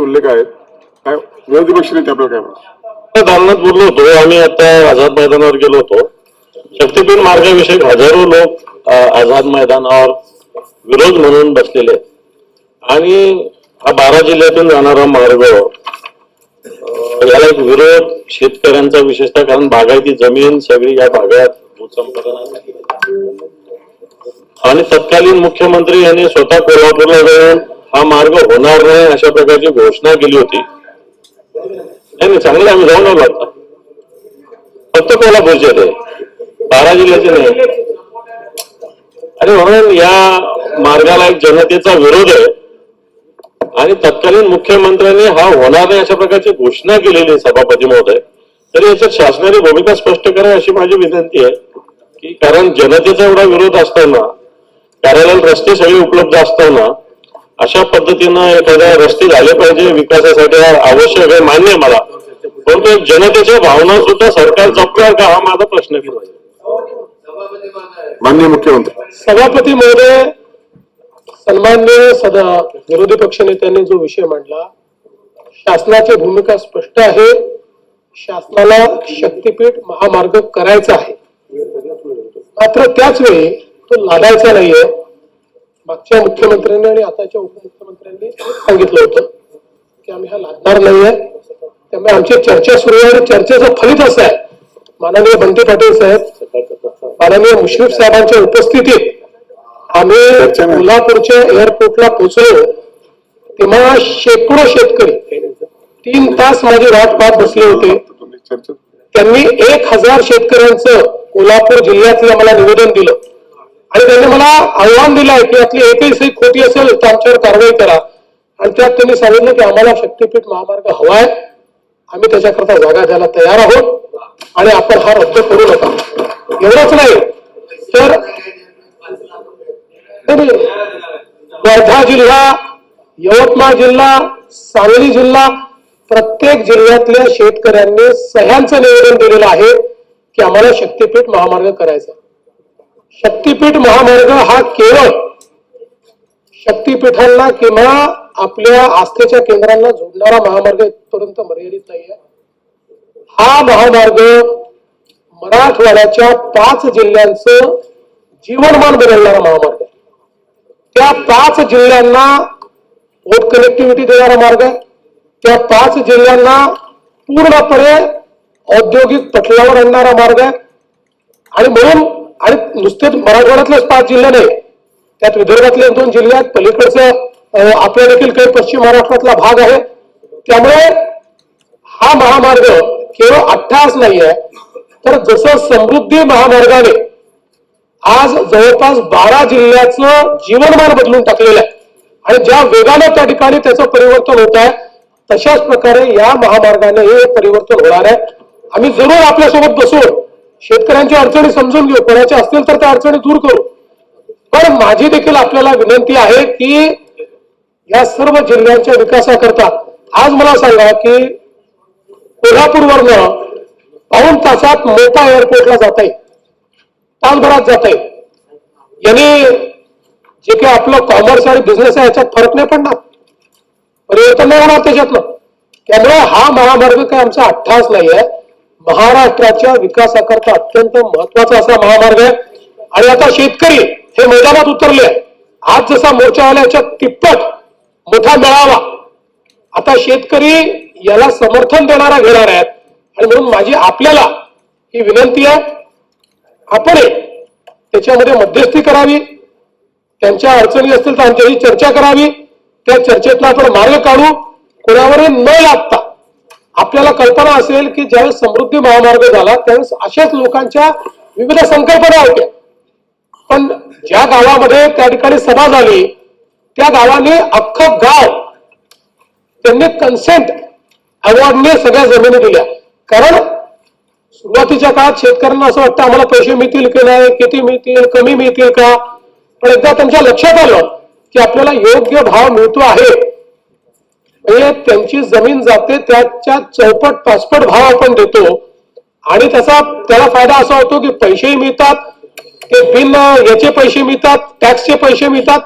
उल्लेख आहेत काय विरोधी पक्ष नेते आपल्याला काय म्हणतात? दालनात बोललो होतो आम्ही आता आझाद मैदानावर गेलो होतो. शक्तीपीठ मार्गाविषयी हजारो लोक आझाद मैदानावर विरोध म्हणून बसलेले. आणि हा बारा जिल्ह्यातून जाणारा मार्ग याला एक विरोध शेतकऱ्यांचा विशेषतः कारण बागायती जमीन सगळी या भागात भूसंपादनासाठी आणि तत्कालीन मुख्यमंत्री यांनी स्वतः कोल्हापूरला जाऊन हा मार्ग होणार नाही अशा प्रकारची घोषणा केली होती. नाही चांगलं आम्ही जाऊन आलो आता. फक्त कोल्हापूरचे ते बारा जिल्ह्याचे नाही. आणि म्हणून या मार्गाला एक जनतेचा विरोध आहे. आणि तत्कालीन मुख्यमंत्र्यांनी हा होणार नाही अशा प्रकारची घोषणा केलेली आहे सभापती महोदय. तरी याच्यात शासनाने भूमिका स्पष्ट करा अशी माझी विनंती आहे की कारण जनतेचा एवढा विरोध असताना कार्यालयात रस्ते सगळे उपलब्ध असताना अशा पद्धतीनं एखाद्या रस्ते झाले पाहिजे विकासासाठी आवश्यक आहे मान्य आहे मला. परंतु जनतेच्या भावना सुद्धा सरकार जपणार का हा माझा प्रश्न आहे. माननीय मुख्यमंत्री. सभापती महोदय सन्मान्य सदा विरोधी पक्ष नेत्यांनी जो विषय मांडला शासनाची भूमिका स्पष्ट आहे. शासनाला शक्तीपीठ महामार्ग करायचा आहे. मात्र त्याच वेळी तो लादायचा नाहीये. मागच्या मुख्यमंत्र्यांनी आणि आताच्या उपमुख्यमंत्र्यांनी सांगितलं होतं की आम्ही हा लादणार नाहीये. त्यामुळे आमची चर्चा सुरू आहे आणि चर्चेचं फलित असं आहे. माननीय बंटी पाटील साहेब माननीय मुश्रीफ साहेबांच्या उपस्थितीत आम्ही कोल्हापूरच्या एअरपोर्टला पोहोचलो. तेव्हा शेकडो शेतकरी तीन तास माझी वाट पाहत बसले होते. त्यांनी एक हजार शेतकऱ्यांचं कोल्हापूर जिल्ह्यातलं मला निवेदन दिलं. आणि त्यांनी मला आव्हान दिलं आहे की यातली एकही सही खोटी असेल तर आमच्यावर कारवाई करा. आणि त्यात त्यांनी सांगितलं की आम्हाला शक्तीपीठ महामार्ग हवाय. आम्ही त्याच्याकरता जागा द्यायला तयार आहोत. आणि आपण हा रद्द करू नका. एवढंच नाही तर वर्धा जिल्हा यवतमाळ जिल्हा सांगली जिल्हा प्रत्येक जिल्ह्यातल्या शेतकऱ्यांनी सह्यांचं निवेदन दिलेलं आहे की आम्हाला शक्तीपीठ महामार्ग करायचा शक्तीपीठ महामार्ग हा केवळ शक्तीपीठांना किंवा आपल्या आस्थेच्या केंद्रांना जोडणारा महामार्ग इथपर्यंत मर्यादित नाही आहे हा महामार्ग मराठवाड्याच्या पाच जिल्ह्यांचं जीवनमान बदलणारा महामार्ग आहे. त्या पाच जिल्ह्यांना पोर्ट कनेक्टिव्हिटी देणारा मार्ग आहे. त्या पाच जिल्ह्यांना पूर्णपणे औद्योगिक पटलावर आणणारा मार्ग आहे. आणि म्हणून आणि नुसतेच मराठवाड्यातलेच पाच जिल्हे नाही त्यात विदर्भातले दोन जिल्हे आहेत. पलीकडचं अं, आपल्या देखील काही पश्चिम महाराष्ट्रातला भाग आहे. त्यामुळे हा महामार्ग केवळ अठ्ठास नाही आहे तर जसं समृद्धी महामार्गाने आज जवळपास बारा जिल्ह्याचं जीवनमान बदलून टाकलेलं आहे. आणि ज्या वेगाने त्या ठिकाणी त्याचं परिवर्तन होत आहे तशाच प्रकारे या महामार्गाने हे परिवर्तन होणार आहे. आम्ही जरूर आपल्यासोबत बसून शेतकऱ्यांच्या अडचणी समजून घेऊ. कोणाच्या असतील तर त्या अडचणी दूर करू. पण माझी देखील आपल्याला विनंती आहे की या सर्व जिल्ह्यांच्या विकासाकरता आज मला सांगा की कोल्हापूरवरनं पाऊण तासात मोठा एअरपोर्टला जाता येईल तासभरात जाता येईल याने जे काही आपलं कॉमर्स आणि बिझनेस आहे याच्यात फरक नाही पडणार. परिवर्तन नाही होणार त्याच्यातलं त्यामुळे हा महामार्ग काय आमचा अठ्ठास नाही आहे महाराष्ट्राच्या विकासाकरता अत्यंत महत्त्वाचा असा महामार्ग आहे. आणि आता शेतकरी हे मैदानात उतरले आज जसा मोर्चा आला तिप्पट मोठा मेळावा. आता शेतकरी याला समर्थन देणारा घेणार आहेत. आणि म्हणून माझी आपल्याला ही विनंती आहे आपण त्याच्यामध्ये मध्यस्थी करावी. त्यांच्या अडचणी असतील तर आमच्याशी चर्चा करावी. त्या चर्चेतला आपण मार्ग काढू. कोणावरही न लागता आपल्याला कल्पना असेल की ज्यावेळेस समृद्धी महामार्ग झाला त्यावेळेस अशाच लोकांच्या विविध संकल्पना होत्या. पण ज्या गावामध्ये त्या ठिकाणी सभा झाली त्या गावाने अख्खं गाव त्यांनी कन्सेंट अवॉर्डने सगळ्या जमिनी दिल्या. कारण सुरुवातीच्या काळात शेतकऱ्यांना असं वाटतं आम्हाला पैसे मिळतील की नाही किती मिळतील कमी मिळतील का? पण एकदा त्यांच्या लक्षात आलं की आपल्याला योग्य भाव मिळतो आहे. म्हणजे त्यांची जमीन जाते त्याच्या चौपट पाचपट भाव आपण देतो. आणि त्याचा त्याला फायदा असा होतो की पैसेही मिळतात ते बिन याचे पैसे मिळतात टॅक्सचे पैसे मिळतात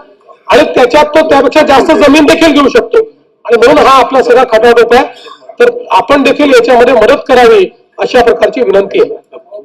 आणि त्याच्यात तो त्यापेक्षा जास्त जमीन देखील घेऊ शकतो. आणि म्हणून हा आपला सगळा खटाटोप आहे. तर आपण देखील याच्यामध्ये मदत करावी अशा प्रकारची विनंती आहे.